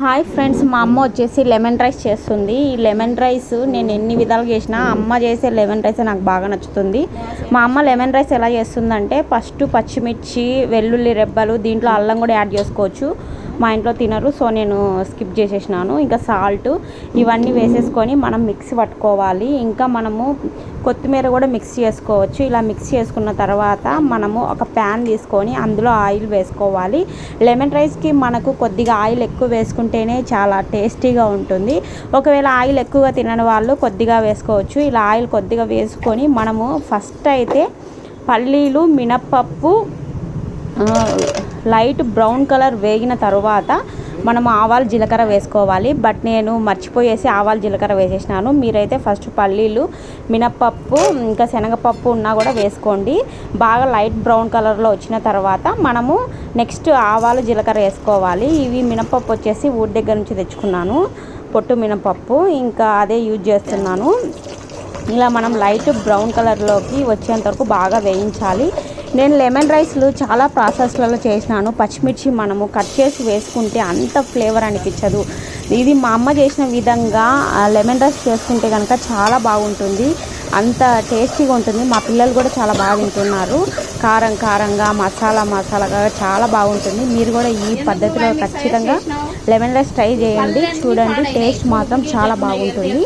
Hi friends మా అమ్మ వచ్చేసి లెమన్ రైస్ చేస్తుంది. ఈ లెమన్ రైస్ నేను ఎన్ని విధాలు చేసినా అమ్మ చేసే లెమన్ రైస్ నాకు బాగా నచ్చుతుంది. మా అమ్మ లెమన్ రైస్ ఎలా చేస్తుందంటే ఫస్ట్ పచ్చిమిర్చి వెల్లుల్లి రెబ్బలు దీంట్లో అల్లం కూడా యాడ్ చేసుకోవచ్చు. మా ఇంట్లో తినరు సో నేను స్కిప్ చేసేసినాను. ఇంకా సాల్ట్ ఇవన్నీ వేసేసుకొని మనం మిక్సీ పట్టుకోవాలి. ఇంకా మనము కొత్తిమీర కూడా మిక్స్ చేసుకోవచ్చు. ఇలా మిక్స్ చేసుకున్న తర్వాత మనము ఒక ప్యాన్ తీసుకొని అందులో ఆయిల్ వేసుకోవాలి. లెమన్ రైస్కి మనకు కొద్దిగా ఆయిల్ ఎక్కువ వేసుకుంటేనే చాలా టేస్టీగా ఉంటుంది. ఒకవేళ ఆయిల్ ఎక్కువగా తినని వాళ్ళు కొద్దిగా వేసుకోవచ్చు. ఇలా ఆయిల్ కొద్దిగా వేసుకొని మనము ఫస్ట్ అయితే పల్లీలు మినప్పప్పు లైట్ బ్రౌన్ కలర్ వేగిన తర్వాత మనం ఆవాలు జీలకర్ర వేసుకోవాలి. బట్ నేను మర్చిపోయేసి ఆవాలు జీలకర్ర వేసేసినాను. మీరైతే ఫస్ట్ పల్లీలు మినప్పప్పు ఇంకా శనగపప్పు ఉన్నా కూడా వేసుకోండి. బాగా లైట్ బ్రౌన్ కలర్లో వచ్చిన తర్వాత మనము నెక్స్ట్ ఆవాలు జీలకర్ర వేసుకోవాలి. ఇవి మినప్పప్పు వచ్చేసి ఊరి దగ్గర నుంచి తెచ్చుకున్నాను. పొట్టు మినపప్పు ఇంకా అదే యూజ్ చేస్తున్నాను. ఇలా మనం లైట్ బ్రౌన్ కలర్లోకి వచ్చేంత వరకు బాగా వేయించాలి. నేను లెమన్ రైస్లు చాలా ప్రాసెస్లలో చేసినాను. పచ్చిమిర్చి మనము కట్ చేసి వేసుకుంటే అంత ఫ్లేవర్ అనిపించదు. ఇది మా అమ్మ చేసిన విధంగా లెమన్ రైస్ చేసుకుంటే కనుక చాలా బాగుంటుంది. అంత టేస్టీగా ఉంటుంది. మా పిల్లలు కూడా చాలా బాగా తింటున్నారు. కారం కారంగా మసాలా మసాలాగా చాలా బాగుంటుంది. మీరు కూడా ఈ పద్ధతిలో ఖచ్చితంగా లెమన్ రైస్ ట్రై చేయండి. చూడండి టేస్ట్ మాత్రం చాలా బాగుంటుంది.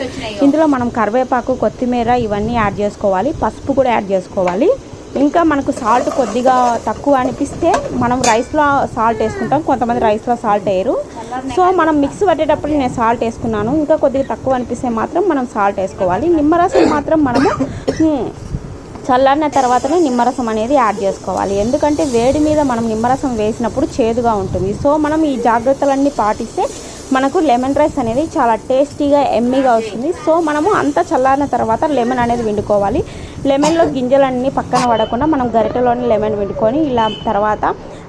ఇందులో మనం కరివేపాకు కొత్తిమీర ఇవన్నీ యాడ్ చేసుకోవాలి. పసుపు కూడా యాడ్ చేసుకోవాలి. ఇంకా మనకు సాల్ట్ కొద్దిగా తక్కువ అనిపిస్తే మనం రైస్లో సాల్ట్ వేసుకుంటాం. కొంతమంది రైస్లో సాల్ట్ వేయరు. సో మనం మిక్స్ పట్టేటప్పుడు నేను సాల్ట్ వేసుకున్నాను. ఇంకా కొద్దిగా తక్కువ అనిపిస్తే మాత్రం మనం సాల్ట్ వేసుకోవాలి. నిమ్మరసం మాత్రం మనము చల్లారిన తర్వాతనే నిమ్మరసం అనేది యాడ్ చేసుకోవాలి. ఎందుకంటే వేడి మీద మనం నిమ్మరసం వేసినప్పుడు చేదుగా ఉంటుంది. సో మనం ఈ జాగ్రత్తలన్నీ పాటిస్తే మనకు లెమన్ రైస్ అనేది చాలా టేస్టీగా ఎమ్మీగా వస్తుంది. సో మనము అంతా చల్లారిన తర్వాత లెమన్ అనేది వండుకోవాలి. లెమన్లో గింజలన్నీ పక్కన పడకుండా మనం గరిటెలోని లెమన్ పెట్టుకొని ఇలా తర్వాత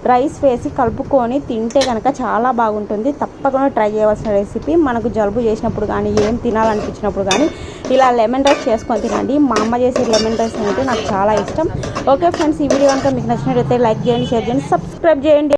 రైస్ వేసి కలుపుకొని తింటే కనుక చాలా బాగుంటుంది. తప్పకుండా ట్రై చేయవలసిన రెసిపీ. మనకు జలుబు చేసినప్పుడు కానీ ఏం తినాలనిపించినప్పుడు కానీ ఇలా లెమన్ రైస్ చేసుకొని తినండి. మా అమ్మ చేసే లెమన్ రైస్ అంటే నాకు చాలా ఇష్టం. ఓకే ఫ్రెండ్స్ ఈ వీడియో కనుక మీకు నచ్చినట్లయితే లైక్ చేయండి షేర్ చేయండి సబ్స్క్రైబ్ చేయండి.